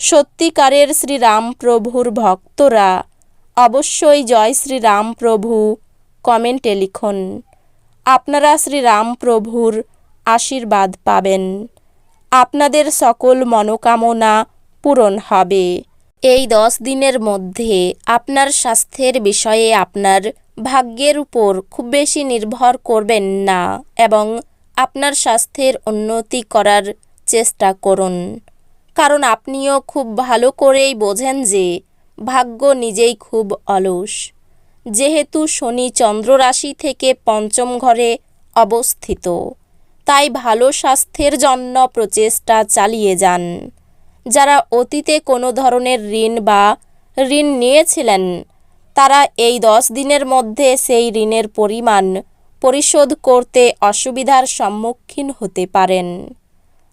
সত্যিকারের শ্রীরাম প্রভুর ভক্তরা। অবশ্যই জয় শ্রীরাম প্রভু, কমেন্টে লিখুন। আপনারা শ্রীরাম প্রভুর আশীর্বাদ পাবেন। আপনাদের সকল মনোকামনা পূরণ হবে। এই দশ দিনের মধ্যে আপনার স্বাস্থ্যের বিষয়ে আপনার ভাগ্যের উপর খুব বেশি নির্ভর করবেন না এবং আপনার স্বাস্থ্যের উন্নতি করার চেষ্টা করুন। কারণ আপনিও খুব ভালো করেই বোঝেন যে ভাগ্য নিজেই খুব অলস। যেহেতু শনি চন্দ্র রাশি থেকে পঞ্চম ঘরে অবস্থিত, তাই ভালো স্বাস্থ্যের জন্য প্রচেষ্টা চালিয়ে যান। যারা অতীতে কোনো ধরনের ঋণ বা ঋণ নিয়েছিলেন, তারা এই দশ দিনের মধ্যে সেই ঋণের পরিমাণ পরিশোধ করতে অসুবিধার সম্মুখীন হতে পারেন।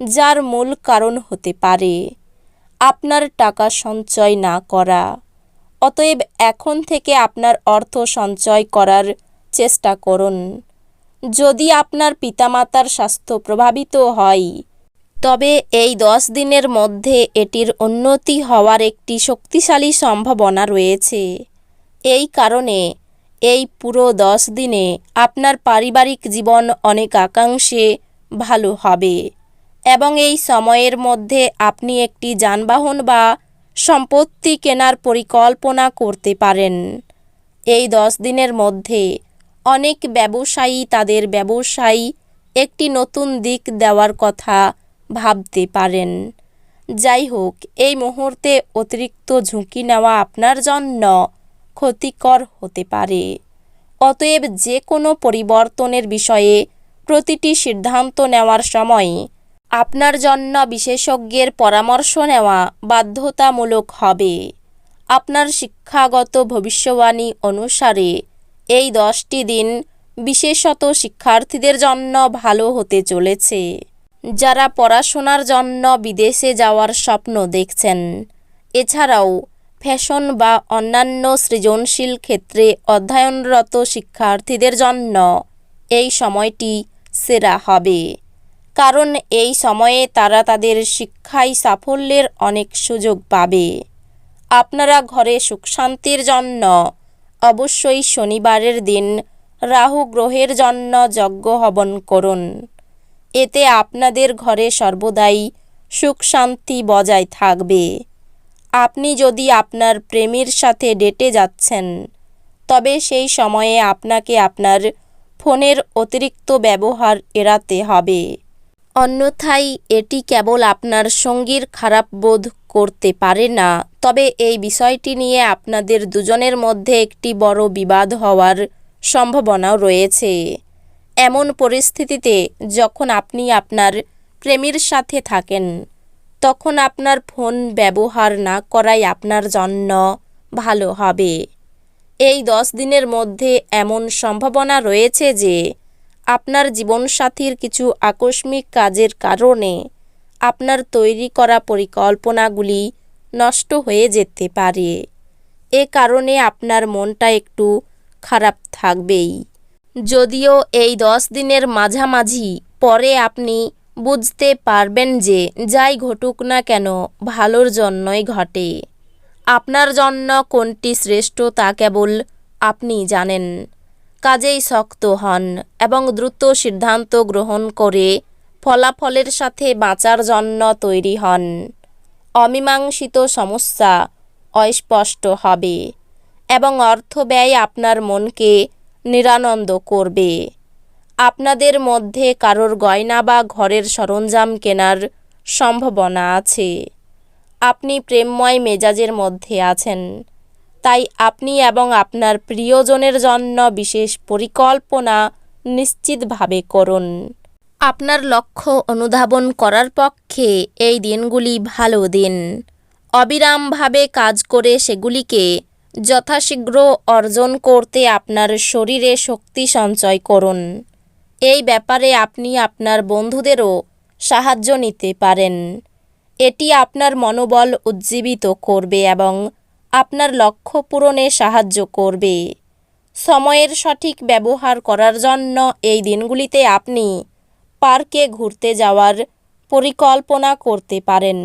যার মূল কারণ হতে পারে। আপনার টাকা সঞ্চয় না করা। অতএব এখন থেকে আপনার অর্থ সঞ্চয় করার চেষ্টা করুন। যদি আপনার পিতামাতার স্বাস্থ্য প্রভাবিত হয়, তবে এই দশ দিনের মধ্যে এটির উন্নতি হওয়ার একটি শক্তিশালী সম্ভাবনা রয়েছে। এই কারণে এই পুরো দশ দিনে আপনার পারিবারিক জীবন অনেক আকাংশে ভালো হবে। এবং এই সময়ের মধ্যে আপনি একটি যানবাহন বা সম্পত্তি কেনার পরিকল্পনা করতে পারেন। এই দশ দিনের মধ্যে অনেক ব্যবসায়ী তাদের ব্যবসায়ী একটি নতুন দিক দেওয়ার কথা ভাবতে পারেন। যাই হোক, এই মুহূর্তে অতিরিক্ত ঝুঁকি নেওয়া আপনার জন্য ক্ষতিকর হতে পারে। অতএব যে কোনো পরিবর্তনের বিষয়ে প্রতিটি সিদ্ধান্ত নেওয়ার সময় আপনার জন্য বিশেষজ্ঞের পরামর্শ নেওয়া বাধ্যতামূলক হবে। আপনার শিক্ষাগত ভবিষ্যবাণী অনুসারে এই দশটি দিন বিশেষত শিক্ষার্থীদের জন্য ভালো হতে চলেছে। যারা পড়াশোনার জন্য বিদেশে যাওয়ার স্বপ্ন দেখছেন, এছাড়াও ফ্যাশন বা অন্যান্য সৃজনশীল ক্ষেত্রে অধ্যয়নরত শিক্ষার্থীদের জন্য এই সময়টি সেরা হবে। কারণ এই সময়ে তারা তাদের শিক্ষায় সাফল্যের অনেক সুযোগ পাবে। আপনারা ঘরে সুখ শান্তির জন্য অবশ্যই শনিবারের দিন রাহু গ্রহের জন্য যজ্ঞ হবন করুন। এতে আপনাদের ঘরে সর্বদাই সুখ শান্তি বজায় থাকবে। আপনি যদি আপনার প্রেমীর সাথে ডেটে যাচ্ছেন, তবে সেই সময়ে আপনাকে আপনার ফোনের অতিরিক্ত ব্যবহার এড়াতে হবে। অন্যথায় এটি কেবল আপনার সঙ্গীর খারাপ বোধ করতে পারে না। তবে এই বিষয়টি নিয়ে আপনাদের দুজনের মধ্যে একটি বড় বিবাদ হওয়ার সম্ভাবনাও রয়েছে। এমন পরিস্থিতিতে যখন আপনি আপনার প্রেমীর সাথে থাকেন, তখন আপনার ফোন ব্যবহার না করাই আপনার জন্য ভালো হবে। এই দশ দিনের মধ্যে এমন সম্ভাবনা রয়েছে যে আপনার জীবনসাথীর কিছু আকস্মিক কাজের কারণে আপনার তৈরি করা পরিকল্পনাগুলি নষ্ট হয়ে যেতে পারে। এ কারণে আপনার মনটা একটু খারাপ থাকবেই। যদিও এই দশ দিনের মাঝামাঝি পরে আপনি বুঝতে পারবেন যে যাই ঘটুক না কেন ভালোর জন্যই ঘটে। আপনার জন্য কোনটি শ্রেষ্ঠ তা কেবল আপনি জানেন। কাজেই শক্ত হন এবং দ্রুত সিদ্ধান্ত গ্রহণ করে ফলাফলের সাথে বাঁচার জন্য তৈরি হন। অমীমাংসিত সমস্যা অস্পষ্ট হবে এবং অর্থ ব্যয় আপনার মনকে নিরানন্দ করবে। আপনাদের মধ্যে কারোর গয়না বা ঘরের সরঞ্জাম কেনার সম্ভাবনা আছে। আপনি প্রেমময় মেজাজের মধ্যে আছেন। তাই আপনি এবং আপনার প্রিয়জনের জন্য বিশেষ পরিকল্পনা নিশ্চিতভাবে করুন। আপনার লক্ষ্য অনুধাবন করার পক্ষে এই দিনগুলি ভালো দিন। অবিরামভাবে কাজ করে সেগুলিকে যথাশীঘ্র অর্জন করতে আপনার শরীরে শক্তি সঞ্চয় করুন। এই ব্যাপারে আপনি আপনার বন্ধুদেরও সাহায্য নিতে পারেন। এটি আপনার মনোবল উজ্জীবিত করবে এবং আপনার লক্ষ্য পূরণে সাহায্য করবে। সময়ের সঠিক ব্যবহার করার জন্য এই দিনগুলিতে আপনি পার্কে ঘুরতে যাওয়ার পরিকল্পনা করতে পারেন।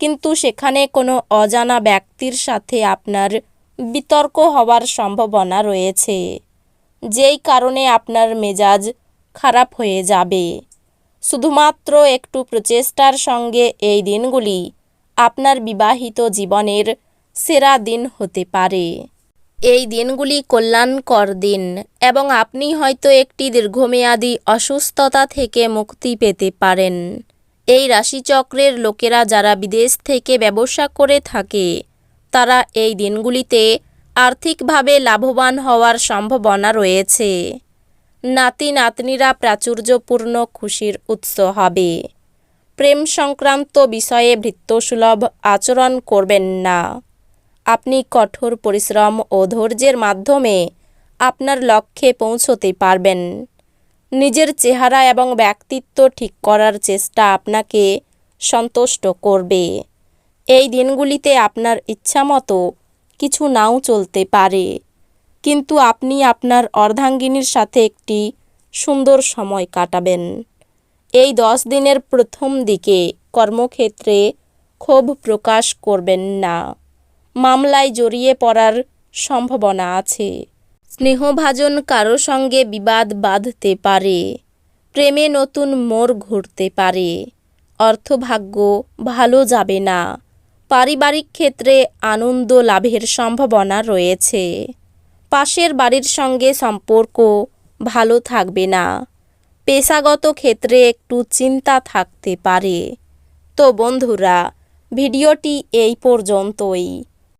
কিন্তু সেখানে কোনো অজানা ব্যক্তির সাথে আপনার বিতর্ক হওয়ার সম্ভাবনা রয়েছে, যেই কারণে আপনার মেজাজ খারাপ হয়ে যাবে। শুধুমাত্র একটু প্রচেষ্টার সঙ্গে এই দিনগুলি আপনার বিবাহিত জীবনের সেরা দিন হতে পারে। এই দিনগুলি কল্যাণকর দিন এবং আপনি হয়তো একটি দীর্ঘমেয়াদী অসুস্থতা থেকে মুক্তি পেতে পারেন। এই রাশিচক্রের লোকেরা যারা বিদেশ থেকে ব্যবসা করে থাকে, তারা এই দিনগুলিতে আর্থিকভাবে লাভবান হওয়ার সম্ভাবনা রয়েছে। নাতি নাতনিরা প্রাচুর্যপূর্ণ খুশির উৎস হবে। প্রেম সংক্রান্ত বিষয়ে ভৃত্যসুলভ আচরণ করবেন না। আপনি কঠোর পরিশ্রম ও ধৈর্যের মাধ্যমে আপনার লক্ষ্যে পৌঁছতে পারবেন। নিজের চেহারা এবং ব্যক্তিত্ব ঠিক করার চেষ্টা আপনাকে সন্তুষ্ট করবে। এই দিনগুলিতে আপনার ইচ্ছামতো কিছু নাও চলতে পারে। কিন্তু আপনি আপনার অর্ধাঙ্গিনীর সাথে একটি সুন্দর সময় কাটাবেন। এই দশ দিনের প্রথম দিকে কর্মক্ষেত্রে ক্ষোভ প্রকাশ করবেন না। মামলায় জড়িয়ে পড়ার সম্ভাবনা আছে। স্নেহভাজন কারও সঙ্গে বিবাদ বাঁধতে পারে, প্রেমে নতুন মোড় ঘুরতে পারে, অর্থভাগ্য ভালো যাবে না, পারিবারিক ক্ষেত্রে আনন্দ লাভের সম্ভাবনা রয়েছে, পাশের বাড়ির সঙ্গে সম্পর্ক ভালো থাকবে না, পেশাগত ক্ষেত্রে একটু চিন্তা থাকতে পারে। তো বন্ধুরা, ভিডিওটি এই পর্যন্তই।